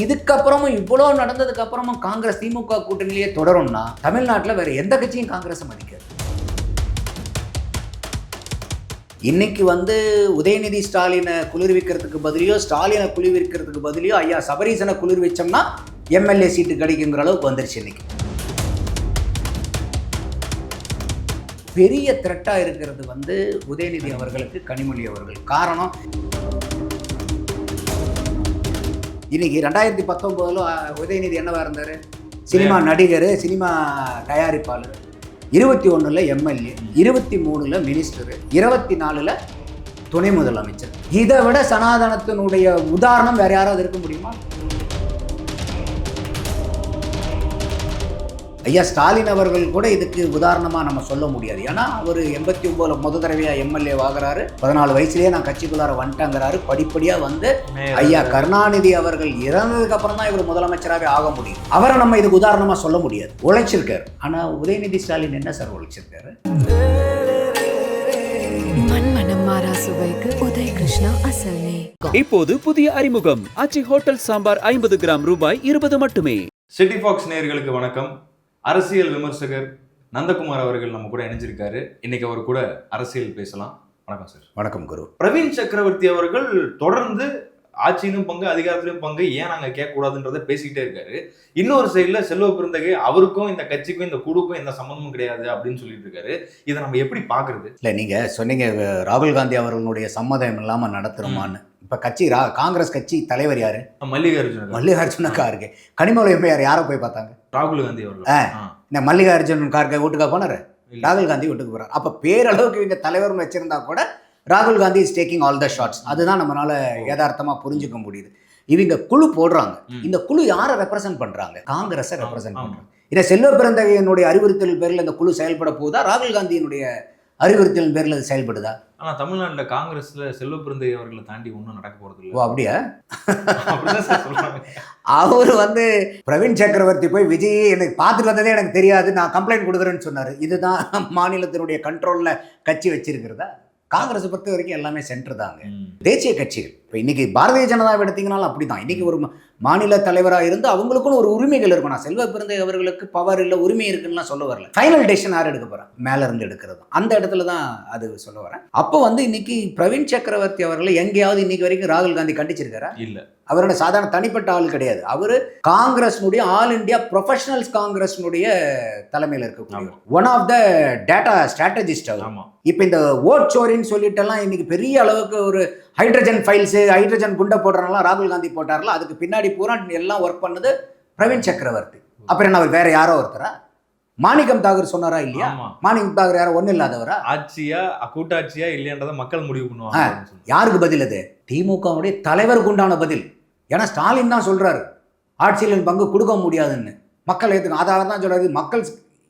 இதுக்கப்புறமும் இவ்வளோ நடந்ததுக்கு அப்புறமும் காங்கிரஸ் திமுக கூட்டணியிலேயே தொடரும்னா தமிழ்நாட்டில் வேற எந்த கட்சியும் காங்கிரஸை மதிக்காது. இன்னைக்கு வந்து உதயநிதி ஸ்டாலினை குளிர்விக்கிறதுக்கு பதிலையோ ஸ்டாலினை குளிர்விக்கிறதுக்கு பதிலையோ ஐயா சபரீசனை குளிர்விச்சோம்னா எம்எல்ஏ சீட்டு கிடைக்குங்கிற அளவுக்கு வந்துருச்சு இன்னைக்கு. பெரிய த்ரெட்டாக இருக்கிறது வந்து உதயநிதி அவர்களுக்கு கனிமொழி அவர்கள். காரணம் இன்னைக்கு ரெண்டாயிரத்தி பத்தொம்போதில் உதயநிதி என்னவா இருந்தார்? சினிமா நடிகர் சினிமா தயாரிப்பாளர். இருபத்தி ஒன்றில் எம்எல்ஏ இருபத்தி மூணில் மினிஸ்டர் இருபத்தி நாலில் துணை முதலமைச்சர். இதை விட சனாதனத்தினுடைய உதாரணம் வேற யாராவது இருக்க முடியுமா? ஐயா ஸ்டாலின் அவர்கள் கூட இதுக்கு உதாரணமாக நம்ம சொல்ல முடியாது. ஏன்னா அவர் எண்பத்தி ஒம்போதில் முத தடவையாக எம்எல்ஏ ஆகுறாரு பதினாலு வயசுலேயே நான் கட்சிக்குள்ளார வந்துட்டேங்கிறாரு. படிப்படியாக வந்து ஐயா கருணாநிதி அவர்கள் இறந்ததுக்கு அப்புறம் தான் இவர் முதலமைச்சராகவே ஆக முடியும். அவரை நம்ம இதுக்கு உதாரணமா சொல்ல முடியாது. உழைச்சிருக்காரு. ஆனா உதயநிதி ஸ்டாலின் என்ன சார் உழைச்சிருக்காரு? இப்போது புதிய அறிமுகம். ஆச்சி ஹோட்டல் சாம்பார் ஐம்பது கிராம் ரூபாய் இருபது மட்டுமே. சிட்டி ஃபாக்ஸ் நேயர்களுக்கு வணக்கம். அரசியல் விமர்சகர் நந்தகுமார் அவர்கள் நம்ம கூட இணைஞ்சிருக்காரு. இன்னைக்கு அவர் கூட அரசியல் பேசலாம். வணக்கம் சார். வணக்கம் குரு. பிரவீன் சக்கரவர்த்தி அவர்கள் தொடர்ந்து ஆட்சியிலும் பங்கு அதிகாரத்திலும் பங்கு ஏன் நாங்க கேட்க கூடாதுன்றத பேசிக்கிட்டே இருக்காரு. இன்னொரு சைடுல செல்வ பெருந்தகை அவருக்கும் இந்த கட்சிக்கும் இந்த குழுக்கும் எந்த சம்மந்தமும் கிடையாது அப்படின்னு சொல்லிட்டு இருக்காரு. இதை நம்ம எப்படி பாக்குறது இல்ல நீங்க சொன்னீங்க ராகுல் காந்தி அவர்களுடைய சம்மதம் இல்லாம நடத்துறோமான்னு. இப்ப கட்சி ரா காங்கிரஸ் கட்சி தலைவர் யாரு? மல்லிகார்ஜுன மல்லிகார்ஜுன கார்கே கனிமொழி போய் யாரை போய் பார்த்தாங்க? ராகுல் காந்தி அவர்கள். இந்த மல்லிகார்ஜுன் கார்கே வீட்டுக்கா போனாரு. ராகுல் காந்தி வீட்டுக்கு போறாரு. அப்ப பேரளவுக்கு இவங்க தலைவர்னு வச்சிருந்தா கூட ராகுல் Gandhi is taking all the shots அதுதான் நம்மளால யதார்த்தமா புரிஞ்சுக்க முடியுது. இவங்க குழு போடுறாங்க. இந்த குழு யாரை ரெப்ரசென்ட் பண்றாங்க? காங்கிரஸை ரெப்ரசென்ட் ஆமா. பண்றாங்க. இதை செல்வ பிறந்தகையினுடைய அறிவுறுத்தல் பேர்ல இந்த குழு செயல்பட போகுதா? ராகுல் காந்தியினுடைய அறிவுறுத்தல் பேர்ல அது செயல்படுதா? ஆனா தமிழ்நாட்டுல காங்கிரஸ்ல செல்வ அவர்களை தாண்டி ஒண்ணும் நடக்க போறது ஓ இல்ல அப்படியா சார் சொல்றாங்க. அவர் வந்து பிரவீன் சக்கரவர்த்தி போய் விஜய் எனக்கு பார்த்துட்டு வந்ததே எனக்கு தெரியாது நான் கம்ப்ளைண்ட் கொடுக்குறேன்னு சொன்னார். இதுதான் மாநிலத்தினுடைய கண்ட்ரோலில் கட்சி வச்சிருக்கிறதா? காங்கிரஸை பொறுத்த வரைக்கும் எல்லாமே சென்டர் தாங்க. தேசிய கட்சிகள். இப்போ இன்னைக்கு பாரதிய ஜனதாவை எடுத்தீங்கனாலும் அப்படிதான். இன்னைக்கு ஒரு மாநில தலைவராக இருந்து அவங்களுக்குன்னு ஒரு உரிமைகள் இருக்கும். நான் செல்வ பிறந்த அவர்களுக்கு பவர் இல்லை உரிமை இருக்குன்னுலாம் சொல்ல வரல. ஃபைனல் டெசிஷன் யார் எடுக்க போகிறேன் மேலே இருந்து எடுக்கிறது. அந்த இடத்துல தான் அது சொல்ல வரேன். அப்போ வந்து இன்னைக்கு பிரவீன் சக்கரவர்த்தி அவர்களை எங்கேயாவது இன்னைக்கு வரைக்கும் ராகுல் காந்தி கண்டிச்சிருக்காரா? இல்லை. அவரோட சாதாரண தனிப்பட்ட ஆள் கிடையாது. அவர் காங்கிரஸ்னுடைய ஆல் இந்தியா ப்ரொஃபஷனல்ஸ் காங்கிரஸ்னுடைய தலைமையில் இருக்கக்கூடிய one of the data strategist அவர். இப்போ இந்த ஓட் சோரின்னு சொல்லிட்டெல்லாம் இன்னைக்கு பெரிய அளவுக்கு ஒரு ஹைட்ரஜன் ஃபைல்ஸு ஹைட்ரஜன் குண்டை போடுறனால ராகுல் காந்தி போட்டார்ல அதுக்கு பின்னாடி பூரா எல்லாம் ஒர்க் பண்ணது பிரவீன் சக்கரவர்த்தி. அப்புறம் என்ன அவர் வேற யாரோ ஒருத்தரா? மாணிக்கம் தாகூர் சொன்னாரா இல்லையா? மாணிக்கம் தாகூர் யாரோ ஒன்றும் இல்லாதவரா? ஆட்சியா கூட்டாட்சியா இல்லையன்றதை மக்கள் முடிவு பண்ணுவாங்க. யாருக்கு பதில் அது? திமுகவுடைய தலைவருக்கு உண்டான பதில். ஏன்னா ஸ்டாலின் தான் சொல்றாரு ஆட்சியில் பங்கு கொடுக்க முடியாதுன்னு. மக்கள் ஏற்றுக்க அதை அவர் தான் சொல்றாரு மக்கள்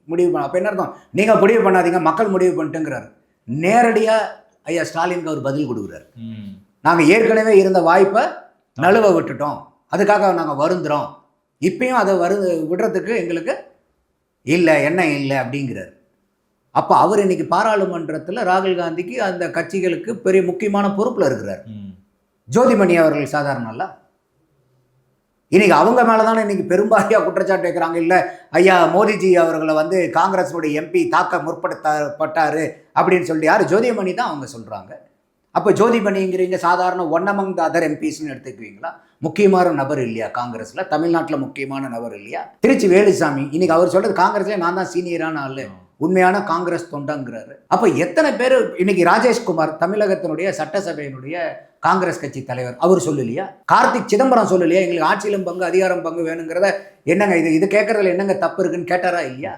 முடிவு பண்ண அப்போ என்ன அர்த்தம்? நீங்கள் முடிவு பண்ணாதீங்க மக்கள் முடிவு பண்ணிட்டுங்கிறாரு. நேரடியாக ஐயா ஸ்டாலினுக்கு அவர் பதில் கொடுக்குறாரு. நாங்கள் ஏற்கனவே இருந்த வாய்ப்பை நழுவ விட்டுட்டோம். அதுக்காக நாங்கள் வருந்துறோம். இப்பயும் அதை வரு விடுறதுக்கு எங்களுக்கு இல்லை என்ன இல்லை அப்படிங்கிறார். அப்போ அவர் இன்னைக்கு பாராளுமன்றத்தில் ராகுல் காந்திக்கு அந்த கட்சிகளுக்கு பெரிய முக்கியமான பொறுப்பில் இருக்கிறார். ஜோதிமணி அவர்கள் சாதாரண அல்ல இன்னைக்கு அவங்க மேலே தானே இன்னைக்கு பெரும்பாலியாக குற்றச்சாட்டு வைக்கிறாங்க. இல்லை ஐயா மோடிஜி அவர்களை வந்து காங்கிரஸுடைய எம்பி தாக்க முற்படுத்தப்பட்டாரு அப்படின்னு சொல்லிட்டு யார்? ஜோதிமணி தான் அவங்க சொல்கிறாங்க அப்போ ஜோதிமணிங்கிறீங்க சாதாரண ஒன் அமங் த அதர் எம்பிஸ்னு எடுத்துக்குவீங்களா? முக்கியமான நபர் இல்லையா காங்கிரஸில்? தமிழ்நாட்டில் முக்கியமான நபர் இல்லையா? திருச்சி வேலுசாமி இன்னைக்கு அவர் சொல்றது காங்கிரஸ்ல நான் தான் சீனியரான ஆளு. உண்மையான காங்கிரஸ் தொண்டங்கிறாரு. அப்போ எத்தனை பேர் இன்னைக்கு ராஜேஷ்குமார் தமிழகத்தினுடைய சட்டசபையினுடைய காங்கிரஸ் கட்சி தலைவர். அவர் சொல்லலையா? கார்த்திக் சிதம்பரம் சொல்லலையா? எங்களுக்கு ஆட்சியிலும் பங்கு அதிகாரம் பங்கு வேணுங்கிறத என்னங்க இது? இது கேட்கறதுல என்னங்க தப்பு இருக்குன்னு கேட்டாரா இல்லையா?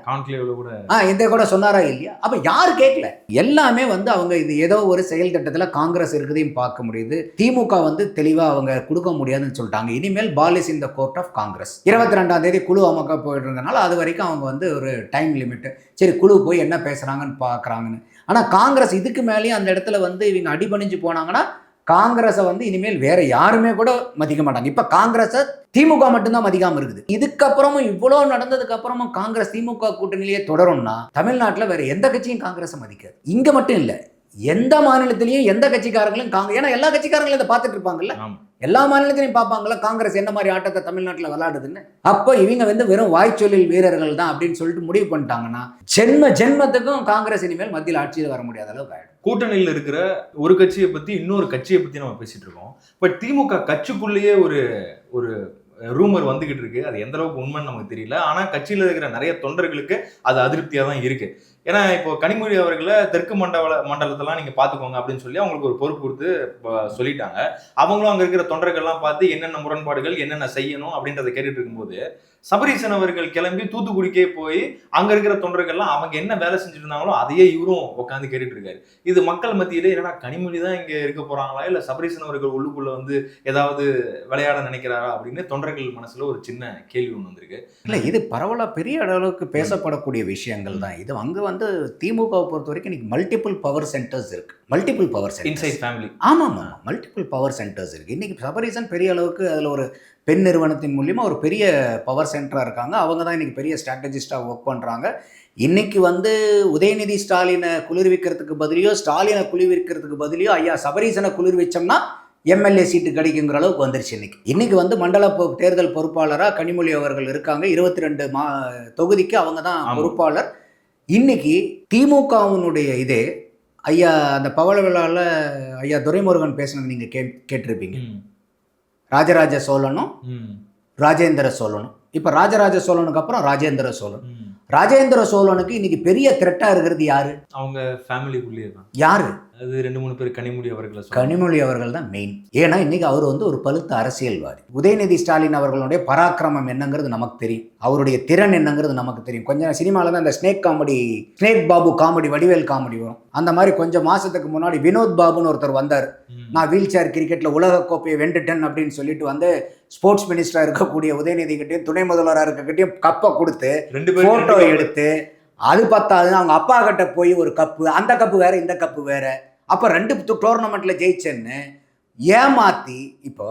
கூட ஆ இந்த கூட சொன்னாரா இல்லையா? அப்ப யார் கேட்கல? எல்லாமே வந்து அவங்க இது ஏதோ ஒரு செயல் திட்டத்துல காங்கிரஸ் இருக்குதையும் பார்க்க முடியுது. திமுக வந்து தெளிவா அவங்க கொடுக்க முடியாதுன்னு சொல்லிட்டாங்க. இனிமேல் ball is in the court of Congress. இருபத்தி ரெண்டாம் தேதி குழு அமக்க போயிட்டு இருந்தனால அது வரைக்கும் அவங்க வந்து ஒரு டைம் லிமிட் சரி குழு போய் என்ன பேசுறாங்கன்னு பார்க்கறாங்கன்னு ஆனா காங்கிரஸ் இதுக்கு மேலேயும் அந்த இடத்துல வந்து இவங்க அடிபணிஞ்சு போனாங்கன்னா காங்கிரஸை வந்து இனிமேல் வேற யாருமே கூட மதிக்க மாட்டாங்க. இப்போ காங்கிரஸை திமுக மட்டும்தான் மதிக்காம இருக்குது. இதுக்கப்புறமும் இவ்வளோ நடந்ததுக்கு அப்புறமும் காங்கிரஸ் திமுக கூட்டணியிலேயே தொடரும்னா தமிழ்நாட்டில் வேற எந்த கட்சியும் காங்கிரஸை மதிக்காது. இங்கே மட்டும் இல்லை. எந்த மாநிலத்திலையும் எந்த கட்சிக்காரங்களும் ஏன்னா எல்லா கட்சிக்காரங்களும் இதை பார்த்துட்டு இருப்பாங்கல்ல. எல்லா மாநிலத்திலையும் பார்ப்பாங்கல்ல காங்கிரஸ் என்ன மாதிரி ஆட்டத்தை தமிழ்நாட்டில் விளையாடுதுன்னு? அப்போ இவங்க வந்து வெறும் வாய்ச்சொல்லில் வீரர்கள் தான் அப்படின்னு சொல்லிட்டு முடிவு பண்ணிட்டாங்கன்னா ஜென்ம ஜென்மத்துக்கும் காங்கிரஸ் இனிமேல் மத்தியில் ஆட்சியில் வர முடியாத அளவுக்கு ஆயிடும். கூட்டணியில் இருக்கிற ஒரு கட்சியை பத்தி இன்னொரு கட்சியை பத்தி நம்ம பேசிட்டு இருக்கோம். பட் திமுக கட்சிக்குள்ளேயே ஒரு ஒரு ரூமர் வந்துகிட்டு இருக்கு. அது எந்த அளவுக்கு உண்மைன்னு நமக்கு தெரியல. ஆனா கட்சியில இருக்கிற நிறைய தொண்டர்களுக்கு அது அதிருப்தியா தான் இருக்கு. ஏன்னா இப்போ கனிமொழி அவர்களை தெற்கு மண்டல மண்டலத்தெல்லாம் நீங்க பாத்துக்கோங்க அப்படின்னு சொல்லி அவங்களுக்கு ஒரு பொறுப்பு கொடுத்து சொல்லிட்டாங்க. அவங்களும் அங்க இருக்கிற தொண்டர்கள்லாம் பார்த்து என்னென்ன முரண்பாடுகள் என்னென்ன செய்யணும் அப்படின்றத கேட்டுட்டு இருக்கும்போது சபரீசன் அவர்கள் கிளம்பி தூத்துக்குடிக்கே போய் அங்க இருக்கிற தொண்டர்கள்லாம் அவங்க என்ன வேலை செஞ்சுட்டு இருந்தாங்களோ அதையே இவரும் உட்காந்து கேட்டுட்டு இருக்காரு இது மக்கள் மத்தியில என்னடா கனிமொழி தான் இங்க இருக்க போறாங்களா? இல்ல சபரீசன் அவர்கள் உள்ளுக்குள்ள வந்து ஏதாவது விளையாட நினைக்கிறாரா? அப்படின்னு தொண்டர்கள் மனசுல ஒரு சின்ன கேள்வி ஒண்ணு வந்திருக்கு. இல்லை இது பரவலாக பெரிய அளவுக்கு பேசப்படக்கூடிய விஷயங்கள் தான். இது அங்கே வந்து திமுகவை பொறுத்த வரைக்கும் இன்னைக்கு மல்டிபிள் பவர் சென்டர்ஸ் இருக்கு. Multiple power centres inside family ஆமாம் ஆமாம். மல்டிபிள் பவர் சென்டர்ஸ் இருக்குது இன்றைக்கி சபரீசன் பெரிய அளவுக்கு அதில் ஒரு பெண் நிறுவனத்தின் மூலியமாக ஒரு பெரிய பவர் சென்டராக இருக்காங்க. அவங்க தான் இன்றைக்கி பெரிய ஸ்ட்ராட்டஜிஸ்ட்டாக ஒர்க் பண்ணுறாங்க இன்றைக்கி வந்து உதயநிதி ஸ்டாலினை குளிர்விக்கிறதுக்கு பதிலையோ ஸ்டாலினை குளிர்விக்கிறதுக்கு பதிலையோ ஐயா சபரீசனை குளிர்விச்சோம்னா எம்எல்ஏ சீட்டு கிடைக்குங்கிற அளவுக்கு வந்துருச்சு இன்னைக்கு. இன்னைக்கு வந்து மண்டல பொ- தேர்தல் பொறுப்பாளராக கனிமொழி அவர்கள் இருக்காங்க. இருபத்தி ரெண்டு மா தொகுதிக்கு அவங்க தான். பொறுப்பாளர். இன்னைக்கு திமுகவினுடைய இதே ஐயா அந்த பவள விழாவில் ஐயா துரைமுருகன் பேசினது நீங்கள் கே கேட்டிருப்பீங்க. ராஜராஜ சோழனும் ராஜேந்திர சோழனும். இப்போ ராஜராஜ சோழனுக்கு அப்புறம் ராஜேந்திர சோழன். ராஜேந்திர சோழனுக்கு இன்னைக்கு பெரிய த்ரெட்டாக இருக்கிறது யாரு? அவங்க ஃபேமிலிக்குள்ளேயே யாரு? அது ரெண்டு மூணு பேர் கனிமொழி அவர்களை. கனிமொழி அவர்கள் தான் மெயின் ஏன்னா இன்னைக்கு அவர் வந்து ஒரு பழுத்த அரசியல்வாதி. உதயநிதி ஸ்டாலின் அவர்களுடைய பராக்கிரமம் என்னங்கிறது நமக்கு தெரியும். அவருடைய திறன் என்னங்கிறது நமக்கு தெரியும். கொஞ்சம் சினிமாவில் தான் இந்த snake comedy snake Babu comedy Vadivel comedy வரும். அந்த மாதிரி கொஞ்சம் மாசத்துக்கு முன்னாடி வினோத் பாபுன்னு ஒருத்தர் வந்தார். நான் வீல் சேர் கிரிக்கெட்டில் உலக கோப்பையை வென்றுட்டேன் அப்படின்னு சொல்லிட்டு வந்து ஸ்போர்ட்ஸ் மினிஸ்டராக இருக்கக்கூடிய உதயநிதி கிட்டையும் துணை முதல்வராக இருக்கக்கிட்டையும் கப்பை கொடுத்து ரெண்டு பேரும் ஃபோட்டோ எடுத்து அது பத்தாதுன்னு அவங்க அப்பா கிட்ட போய் ஒரு கப்பு அந்த கப்பு வேற இந்த கப்பு வேற. அப்போ ரெண்டு டோர்னமெண்ட்ல ஜெயிச்சேன்னு ஏமாத்தி இப்போ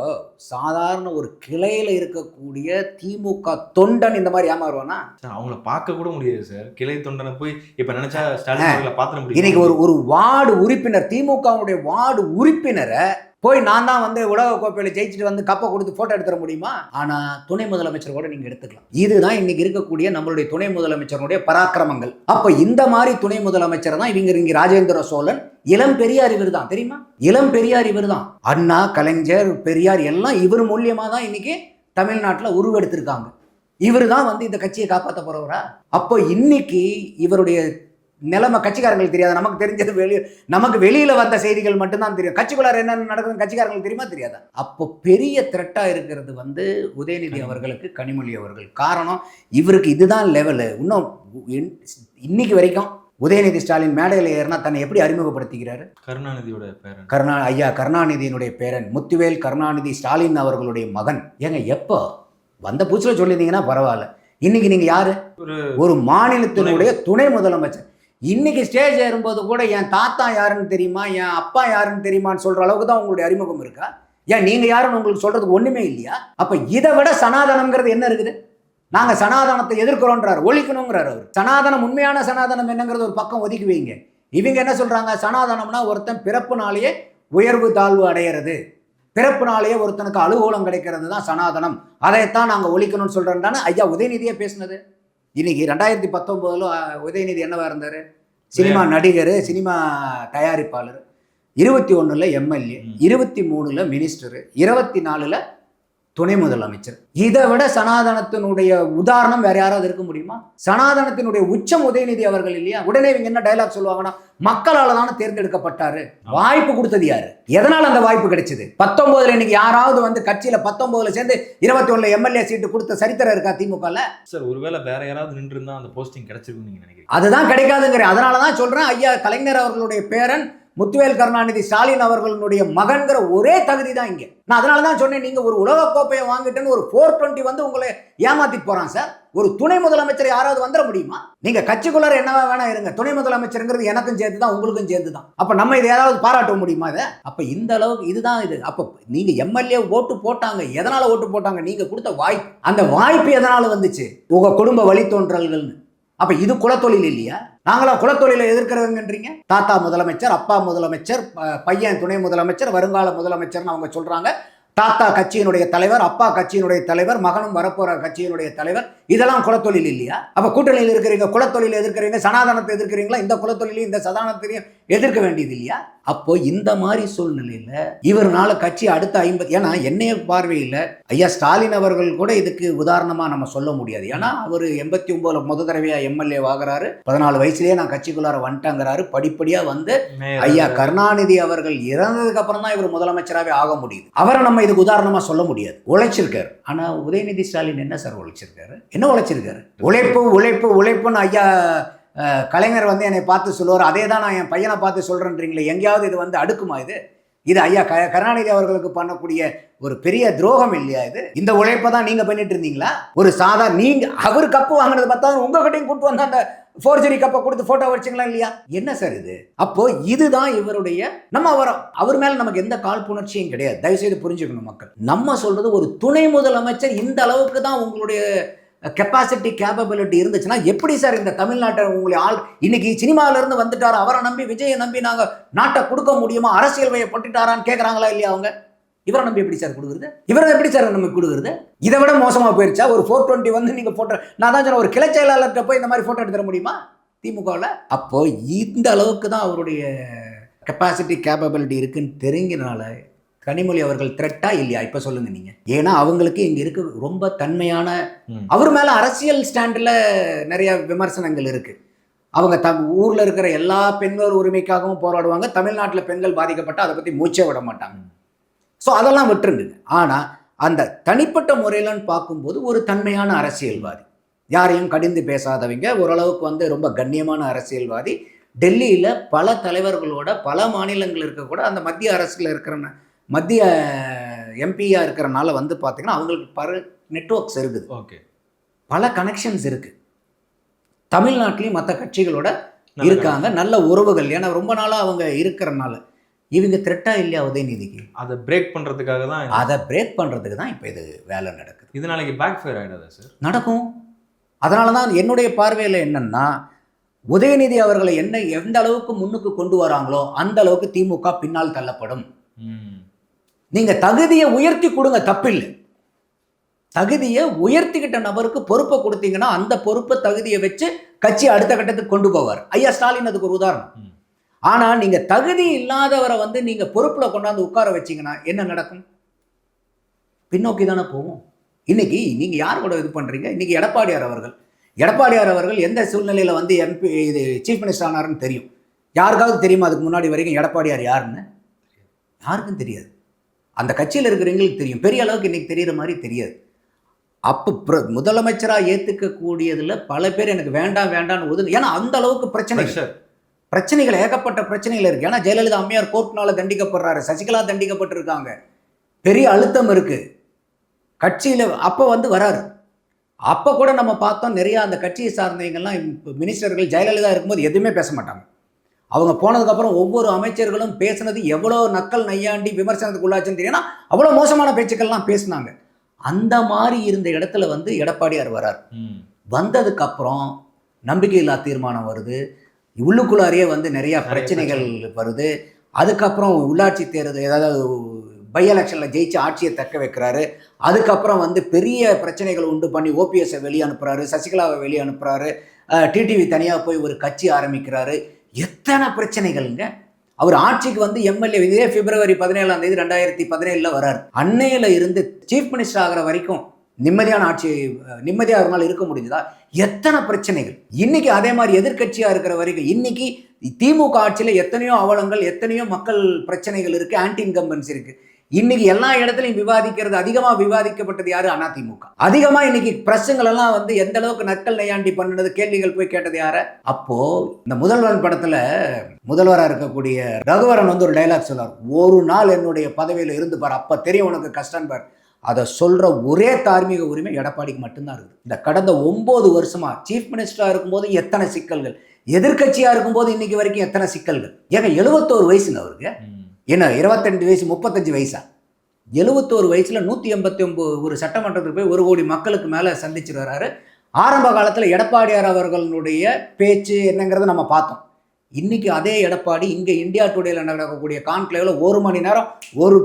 சாதாரண ஒரு கிளையில இருக்கக்கூடிய திமுக தொண்டன் இந்த மாதிரி ஏமாறுவானா? சார் அவங்கள பார்க்க கூட முடியாது சார். கிளை தொண்டனை போய் இப்ப நினைச்சா ஸ்டாலின் பாத்திர முடியும் இன்னைக்கு ஒரு ஒரு வார்டு உறுப்பினர் திமுகவுடைய வார்டு உறுப்பினரை போய் நான் தான் வந்து உலக கோப்பையில் ஜெயிச்சுட்டு வந்து கப்பை கொடுத்து ஃபோட்டோ எடுத்துட முடியுமா? ஆனால் துணை முதலமைச்சர் கூட நீங்கள் எடுத்துக்கலாம். இதுதான் இன்னைக்கு இருக்கக்கூடிய நம்மளுடைய துணை முதலமைச்சருடைய பராக்கிரமங்கள். அப்போ இந்த மாதிரி துணை முதலமைச்சர் தான் இவங்க இங்கே ராஜேந்திர சோழன் இளம் பெரியார் இவர் தான். தெரியுமா? இளம் பெரியார் இவர் தான். அண்ணா கலைஞர் பெரியார் எல்லாம் இவர் மூலியமாக தான் இன்னைக்கு தமிழ்நாட்டில் உருவெடுத்திருக்காங்க. இவர் தான் வந்து இந்த கட்சியை காப்பாற்ற போறவரா? அப்போ இன்னைக்கு இவருடைய நிலைமை கட்சிக்காரங்களுக்கு தெரியாது? நமக்கு தெரிஞ்சது வெளியே நமக்கு வெளியில வந்த செய்திகள் மட்டும்தான் தெரியும். கட்சிக்குள்ளார என்னென்ன நடக்குதுன்னு கட்சிக்காரங்களுக்கு தெரியுமா? தெரியாதா? அப்போ பெரிய த்ரெட்டா இருக்கிறது வந்து உதயநிதி அவர்களுக்கு கனிமொழி அவர்கள். காரணம் இவருக்கு இதுதான் லெவலு இன்னும் இன்- இன்னைக்கு வரைக்கும் உதயநிதி ஸ்டாலின் மேடையில் ஏறினா தன்னை எப்படி அறிமுகப்படுத்திக்கிறாரு கருணாநிதியோட பேரன். கருணா ஐயா கருணாநிதியினுடைய பேரன் முத்துவேல் கருணாநிதி ஸ்டாலின் அவர்களுடைய மகன். ஏங்க எப்போ? வந்த பூச்சில் சொல்லியிருந்தீங்கன்னா பரவாயில்ல. இன்னைக்கு நீங்க யாரு? ஒரு மாநிலத்தினுடைய துணை முதலமைச்சர். இன்னைக்கு ஸ்டேஜ் ஏறும்போது கூட என் தாத்தா யாருன்னு தெரியுமா? என் அப்பா யாருன்னு தெரியுமான்னு சொல்ற அளவுக்கு தான் உங்களுடைய அறிமுகம் இருக்கா? ஏன் நீங்க யாருன்னு உங்களுக்கு சொல்றதுக்கு ஒண்ணுமே இல்லையா? அப்ப இதை விட சனாதனம்ங்கிறது என்ன இருக்குது? நாங்க சனாதனத்தை எதிர்க்கிறோன்றார் ஒழிக்கணுங்கிறார் அவர். சனாதனம் உண்மையான சனாதனம் என்னங்கிறது ஒரு பக்கம் ஒதுக்கி வைங்க இவங்க என்ன சொல்றாங்க? சனாதனம்னா ஒருத்தன் பிறப்புனாலேயே உயர்வு தாழ்வு அடையிறது. பிறப்புனாலேயே ஒருத்தனுக்கு அலுகூலம் கிடைக்கிறது தான் சனாதனம். அதைத்தான் நாங்கள் ஒழிக்கணும்னு சொல்கிறோம் ஐயா உதயநிதியே பேசினது. இன்னைக்கு ரெண்டாயிரத்தி பத்தொம்போதில் உதயநிதி என்னவா இருந்தார்? சினிமா நடிகர் சினிமா தயாரிப்பாளர். இருபத்தி ஒன்றில் எம்எல்ஏ இருபத்தி மூணில் மினிஸ்டரு இருபத்தி நாலில் துணை முதலமைச்சர். இதை விட சனாதனத்தினுடைய உதாரணம் வேற யாராவது இருக்க முடியுமா? சனாதனத்தினுடைய உச்சம் உதயநிதி அவர்கள் இல்லையா? உடனே இவங்க என்ன டைலாக் சொல்லுவாங்கன்னா மக்களால தானே தேர்ந்தெடுக்கப்பட்டாரு. வாய்ப்பு கொடுத்தது யாரு? எதனால அந்த வாய்ப்பு கிடைச்சது? பத்தொன்பதுல இன்னைக்கு யாராவது வந்து கட்சியில பத்தொன்பதுல சேர்ந்து இருபத்தி ஒண்ணுல எம்எல்ஏ சீட்டு கொடுத்த சரித்திரம் இருக்கா திமுகல? சார் ஒருவேளை வேற யாராவது நின்று இருந்தா அந்த போஸ்டிங் கிடைச்சிருக்கும் நீங்க நினைக்கிறீங்க. அதுதான் கிடைக்காதுங்கிறேன். அதனால தான் சொல்றேன் ஐயா கலைஞர் அவர்களுடைய பேரன் முத்துவேல் கருணாநிதி ஸ்டாலின் அவர்களுடைய மகன்கிற ஒரே தகுதி தான் இங்கே. நான் அதனால தான் சொன்னேன் நீங்க ஒரு உலக கோப்பையை வாங்கிட்டுன்னு ஒரு ஃபோர் டுவெண்ட்டி வந்து உங்களை ஏமாத்திட்டு போறான் சார். ஒரு துணை முதலமைச்சர் யாராவது வந்துட முடியுமா? நீங்க கட்சிக்குள்ளார என்னவா வேணா இருங்க. துணை முதலமைச்சருங்கிறது எனக்கும் சேர்த்து தான் உங்களுக்கும் சேர்த்து தான் அப்ப நம்ம இதை ஏதாவது பாராட்ட முடியுமா இதை? அப்ப இந்த அளவுக்கு இதுதான் இது. அப்ப நீங்க எம்எல்ஏ ஓட்டு போட்டாங்க. எதனால ஓட்டு போட்டாங்க? நீங்க கொடுத்த வாய்ப்பு. அந்த வாய்ப்பு எதனால வந்துச்சு? உங்க குடும்ப வழித்தோன்றல்கள்னு. அப்ப இது குலத்தொழில் இல்லையா? நாங்களா குலத்தொழிலை எதிர்க்கிறவங்கன்றீங்க? தாத்தா முதலமைச்சர் அப்பா முதலமைச்சர் பையன் துணை முதலமைச்சர் வருங்கால முதலமைச்சர்னு அவங்க சொல்றாங்க. தாத்தா கட்சியினுடைய தலைவர் அப்பா கட்சியினுடைய தலைவர் மகனும் வரப்போற கட்சியினுடைய தலைவர். இதெல்லாம் குலத்தொழில் இல்லையா? அப்ப கூட்டணியில் இருக்கிறீங்க குலத்தொழில் எதிர்க்கிறீங்க சனாதனத்தை எதிர்க்கிறீங்களா? இந்த குலத்தொழிலையும் இந்த சதானத்தையும் எதிர்க்க வேண்டியது இல்லையா? அப்போ இந்த மாதிரி சூழ்நிலையில இவர்னால கட்சி அடுத்த ஐம்பது ஏன்னா என்னைய பார்வையில் ஐயா ஸ்டாலின் அவர்கள் கூட இதுக்கு உதாரணமா நம்ம சொல்ல முடியாது. ஏன்னா அவர் எண்பத்தி ஒன்பதுல முத தடவையா எம்எல்ஏ ஆகுறாரு பதினாலு வயசுலயே நான் கட்சிக்குள்ளார வந்துட்டேங்கிறாரு. படிப்படியா வந்து ஐயா கருணாநிதி அவர்கள் இறந்ததுக்கு அப்புறம் தான் இவர் முதலமைச்சராகவே ஆக முடியுது. அவரை நம்ம இதுக்கு உதாரணமா சொல்ல முடியாது. உழைச்சிருக்காரு. ஆனா உதயநிதி ஸ்டாலின் என்ன சார் உழைச்சிருக்காரு? என்ன உழைச்சிருக்காரு? உழைப்பு உழைப்பு உழைப்புன்னு ஐயா கலைஞர் வந்து என்னை பார்த்து சொல்லுவார். அதே தான் நான் என் பையனை பார்த்து சொல்கிறேன்றீங்களே எங்கேயாவது இது வந்து அடுக்குமா இது? இது ஐயா க கருணாநிதி அவர்களுக்கு பண்ணக்கூடிய ஒரு பெரிய துரோகம் இல்லையா இது? இந்த உழைப்பை தான் நீங்கள் பண்ணிட்டு இருந்தீங்களா? ஒரு சாதா நீங்க அவர் கப்பு வாங்கினது பார்த்தா உங்ககிட்டையும் கூட்டு வந்து அந்த ஃபோர்ஜரி கப்பை கொடுத்து ஃபோட்டோ வச்சுங்களா இல்லையா? என்ன சார் இது? அப்போ இதுதான் இவருடைய நம்ம அவர் அவர் மேல நமக்கு எந்த காழ்ப்புணர்ச்சியும் கிடையாது. தயவுசெய்து புரிஞ்சுக்கணும் மக்கள். நம்ம சொல்றது ஒரு துணை முதலமைச்சர் இந்த அளவுக்கு தான் உங்களுடைய கெப்பாசிட்டி கேப்பபிலிட்டி இருந்துச்சுன்னா எப்படி சார் இந்த தமிழ்நாட்டை உங்களை ஆள் இன்னைக்கு சினிமாவிலேருந்து வந்துட்டார் அவரை நம்பி விஜயை நம்பி நாங்கள் நாட்டை கொடுக்க முடியுமா அரசியல் வயப்பட்டுட்டாரான்னு கேட்குறாங்களா இல்லையா அவங்க? இவரை நம்பி எப்படி சார் கொடுக்குறது? இவரை எப்படி சார் நமக்கு கொடுக்குறது? இதை விட மோசமாக போயிருச்சா? ஒரு ஃபோர் டுவெண்ட்டி வந்து நீங்கள் போட்டோ நான் தான் சொன்னேன் ஒரு கிளை செயலாளர்கிட்ட போய் இந்த மாதிரி ஃபோட்டோ எடுத்து தர முடியுமா? திமுகவில். அப்போது இந்த அளவுக்கு தான் அவருடைய கெப்பாசிட்டி கேப்பபிலிட்டி இருக்குன்னு தெரிஞ்சனால கனிமொழி அவர்கள் த்ரெட்டா இல்லையா? இப்போ சொல்லுங்க நீங்க. ஏன்னா அவங்களுக்கு இங்க இருக்க ரொம்ப தன்மையான. அவர் மேல அரசியல் ஸ்டாண்டில் நிறைய விமர்சனங்கள் இருக்கு. அவங்க தம் ஊர்ல இருக்கிற எல்லா பெண்கள் உரிமைக்காகவும் போராடுவாங்க. தமிழ்நாட்டில் பெண்கள் பாதிக்கப்பட்டா அதை பத்தி மூச்சே விட மாட்டாங்க. ஸோ அதெல்லாம் விட்டுருங்க ஆனா அந்த தனிப்பட்ட முறையிலன்னு பார்க்கும்போது ஒரு தன்மையான அரசியல்வாதி. யாரையும் கடிந்து பேசாதவங்க ஓரளவுக்கு வந்து ரொம்ப கண்ணியமான அரசியல்வாதி. டெல்லியில பல தலைவர்களோட பல மாநிலங்கள் இருக்க கூட அந்த மத்திய அரசில் இருக்கிற மத்திய எம்பியா இருக்கிறனால வந்து பார்த்தீங்கன்னா அவங்களுக்கு பல நெட்வொர்க்ஸ் இருக்குது ஓகே. பல கனெக்ஷன்ஸ் இருக்கு. தமிழ்நாட்டிலையும் மற்ற கட்சிகளோட இருக்காங்க. நல்ல உறவுகள். ஏன்னா ரொம்ப நாளா அவங்க இருக்கிறனால. இவங்க த்ரெட்டா இல்லையா உதயநிதிக்கு? அதை பிரேக் பண்றதுக்காக தான். அதை பிரேக் பண்றதுக்கு தான் இப்போ இது வேலை நடக்குது. இது நாளைக்கு பேக் ஃபயர் ஆயிடாதா சார் நடக்கும். அதனால தான் என்னுடைய பார்வையில் என்னன்னா உதயநிதி அவர்களை என்ன எந்த அளவுக்கு முன்னுக்கு கொண்டு வராங்களோ அந்த அளவுக்கு திமுக பின்னால் தள்ளப்படும். ம் நீங்க தகுதியை உயர்த்தி கொடுங்க தப்பில்லை. தகுதியை உயர்த்திக்கிட்ட நபருக்கு பொறுப்பை கொடுத்தீங்கன்னா அந்த பொறுப்பை தகுதியை வச்சு கட்சி அடுத்த கட்டத்துக்கு கொண்டு போவார். ஐயா ஸ்டாலின் அதுக்கு ஒரு உதாரணம். ம். ஆனா நீங்க தகுதி இல்லாதவரை வந்து நீங்க பொறுப்புல கொண்டாந்து உட்கார வச்சீங்கன்னா என்ன நடக்கும்? பின்னோக்கி தானே போகும் இன்னைக்கு நீங்க யார் கூட இது பண்றீங்க? இன்னைக்கு எடப்பாடியார் அவர்கள். எடப்பாடியார் அவர்கள் எந்த சூழ்நிலையில வந்து எம்பி இது சீஃப் மினிஸ்டர் ஆனாருன்னு தெரியும். யாருக்காவது தெரியுமா? அதுக்கு முன்னாடி வரைக்கும் எடப்பாடியார் யாருன்னு? யாருக்கும் தெரியாது. அந்த கட்சியில் இருக்கிறவங்களுக்கு தெரியும். பெரிய அளவுக்கு இன்னைக்கு தெரியுற மாதிரி தெரியாது. அப்போ பிர- முதலமைச்சரா ஏத்துக்கக்கூடியதுல பல பேர் எனக்கு வேண்டாம் வேண்டாம்னு ஒதுங்க ஏன்னா அந்த அளவுக்கு பிரச்சனை ப்ரெஷர் பிரச்சனைகள் ஏகப்பட்ட பிரச்சனைகள் இருக்கு. ஏன்னா ஜெயலலிதா அம்மையார் கோர்ட்னால தண்டிக்கப்படுறாரு சசிகலா தண்டிக்கப்பட்டிருக்காங்க. பெரிய அழுத்தம் இருக்கு. கட்சியில அப்போ வந்து வராரு. அப்போ கூட நம்ம பார்த்தோம் நிறைய அந்த கட்சியை சார்ந்தவங்கெல்லாம் இப்ப மினிஸ்டர்கள் ஜெயலலிதா இருக்கும்போது எதுவுமே பேச மாட்டாங்க. அவங்க போனதுக்கப்புறம் ஒவ்வொரு அமைச்சர்களும் பேசுனது எவ்வளோ நக்கல் நையாண்டி விமர்சனத்துக்கு உள்ளாச்சுன்னு தெரியும் ஏன்னா அவ்வளோ மோசமான பேச்சுக்கள்லாம் பேசுனாங்க. அந்த மாதிரி இருந்த இடத்துல வந்து எடப்பாடியார் வரார். ம். வந்ததுக்கு அப்புறம் நம்பிக்கையில்லா தீர்மானம் வருது. உள்ளுக்குள்ளாரியே வந்து நிறைய பிரச்சனைகள் வருது. அதுக்கப்புறம் உள்ளாட்சி தேர்தல் ஏதாவது பை எலெக்ஷனில் ஜெயிச்சு ஆட்சியை தக்க வைக்கிறாரு. அதுக்கப்புறம் வந்து பெரிய பிரச்சனைகள் உண்டு பண்ணி ஓபிஎஸ்ஸை வெளியே அனுப்புறாரு சசிகலாவை வெளியே அனுப்புறாரு. டிடிவி தனியாக போய் ஒரு கட்சி ஆரம்பிக்கிறாரு. எத்தனை பிரச்சனைகள்ங்க? அவர் ஆட்சிக்கு வந்து எம்எல்ஏ இதே பிப்ரவரி பதினேழாம் தேதி ரெண்டாயிரத்தி பதினேழில் வரார். அன்னையில இருந்து சீஃப் மினிஸ்டர் ஆகிற வரைக்கும் நிம்மதியான ஆட்சி நிம்மதியாக நிம்மதியா அவரால் இருக்க முடிஞ்சதா? எத்தனை பிரச்சனைகள்? இன்னைக்கு அதே மாதிரி எதிர்க்கட்சியா இருக்கிற வரைக்கும் இன்னைக்கு திமுக ஆட்சியில எத்தனையோ அவலங்கள் எத்தனையோ மக்கள் பிரச்சனைகள் இருக்கு ஆன்டி இன்கம்பன்ஸ் இருக்கு. இன்னைக்கு எல்லா இடத்துலையும் விவாதிக்கிறது அதிகமாக விவாதிக்கப்பட்டது யாரு? அதிமுக. அதிகமாக இன்னைக்கு பிரச்சனைகள் எல்லாம் வந்து எந்த அளவுக்கு நக்கல் நையாண்டி பண்ணுனது கேள்விகள் போய் கேட்டது யார? அப்போ இந்த முதல்வன் படத்துல முதல்வராக இருக்கக்கூடிய ரகுவரன் வந்து ஒரு டைலாக் சொல்லார் ஒரு நாள் என்னுடைய பதவியில் இருந்து பார் அப்ப தெரியும் உனக்கு கஷ்டம் பார். அதை சொல்ற ஒரே தார்மீக உரிமை எடப்பாடிக்கு மட்டும்தான் இருக்குது. இந்த கடந்த ஒன்பது வருஷமா சீஃப் மினிஸ்டரா இருக்கும்போது எத்தனை சிக்கல்கள்? எதிர்க்கட்சியா இருக்கும்போது இன்னைக்கு வரைக்கும் எத்தனை சிக்கல்கள்? ஏங்க எழுபத்தோரு வயசுங்க அவருக்கு. என்ன இருபத்தெண்டு வயசு முப்பத்தஞ்சு வயசா? எழுபத்தோரு வயசுல நூற்றி எண்பத்தி ஒம்பது ஒரு சட்டமன்றத்துக்கு போய் ஒரு கோடி மக்களுக்கு மேலே சந்திச்சு வராரு ஆரம்ப காலத்தில் எடப்பாடியார் அவர்களுடைய பேச்சு என்னங்கிறத நம்ம பார்த்தோம். இன்னைக்கு அதே எடப்பாடி இங்கே இந்தியா டுடேல நடக்கக்கூடிய கான்க்ளேவ்ல ஒரு மணி நேரம் ஒரு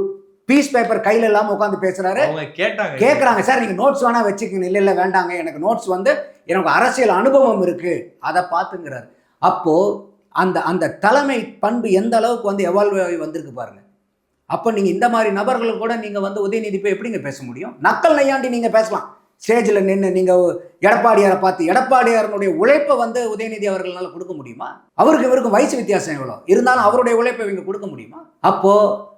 பீஸ் பேப்பர் கையில் இல்லாமல் உட்காந்து பேசுறாரு. அவங்க கேட்டாங்க. கேட்குறாங்க சார் நீங்கள் நோட்ஸ் வேணா வச்சுக்கணும் இல்லை இல்லை வேண்டாங்க. எனக்கு நோட்ஸ் வந்து எனக்கு அரசியல் அனுபவம் இருக்கு. அதை பார்த்துங்கிறாரு. அப்போ அந்த அந்த தலைமை பண்பு எந்த அளவுக்கு வந்து எவால்வ் ஆகி வந்திருக்கு பாருங்க. அப்போ நீங்கள் இந்த மாதிரி நபர்கள் கூட நீங்கள் வந்து உதயநிதி போய் எப்படிங்க பேச முடியும்? நக்கல் நையாண்டி நீங்கள் பேசலாம். ஸ்டேஜில் நின்று நீங்கள் எடப்பாடியாரை பார்த்து எடப்பாடியாரனுடைய உழைப்பை வந்து உதயநிதி அவர்களால் கொடுக்க முடியுமா? அவருக்கு இவருக்கும் வயசு வித்தியாசம் எவ்வளோ? இருந்தாலும் அவருடைய உழைப்பை இவங்க கொடுக்க முடியுமா? அப்போது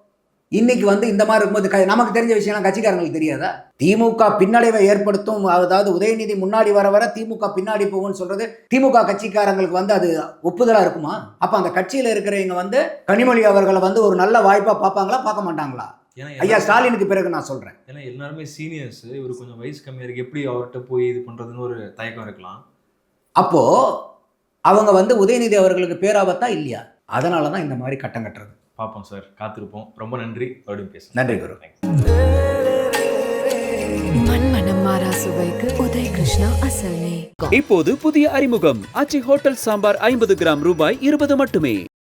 இன்னைக்கு வந்து இந்த மாதிரி இருக்கும்போது க- நமக்கு தெரிஞ்ச விஷயம்லாம் கட்சிக்காரங்களுக்கு தெரியாதா? திமுக பின்னடைவை ஏற்படுத்தும் அதாவது உதயநிதி முன்னாடி வர வர திமுக பின்னாடி போகும்னு சொல்றது திமுக கட்சிக்காரங்களுக்கு வந்து அது ஒப்புதலா இருக்குமா? அப்ப அந்த கட்சியில இருக்கிறவங்க வந்து கனிமொழி அவர்களை வந்து ஒரு நல்ல வாய்ப்பா பார்ப்பாங்களா பார்க்க மாட்டாங்களா? ஐயா ஸ்டாலினுக்கு பிறகு நான் சொல்றேன். ஏன்னா எல்லாருமே சீனியர்ஸ் இவர் கொஞ்சம் வயசு கம்மியா இருக்கு. எப்படி அவர்கிட்ட போய் இது பண்றதுன்னு ஒரு தயக்கம் இருக்கலாம். அப்போ அவங்க வந்து உதயநிதி அவர்களுக்கு பேராபத்தா இல்லையா? அதனால தான் இந்த மாதிரி கட்டம் கட்டுறது. பார்ப்போம் சார் காத்திருப்போம். ரொம்ப நன்றி. அப்படின்னு பேசுறேன் நன்றி குரு. மண்மனம் மாறா சுவைக்கு உதய் கிருஷ்ணா அசல் நெய் இப்போது புதிய அறிமுகம். ஆச்சி ஹோட்டல் சாம்பார் ஐம்பது கிராம் ரூபாய் இருபது மட்டுமே.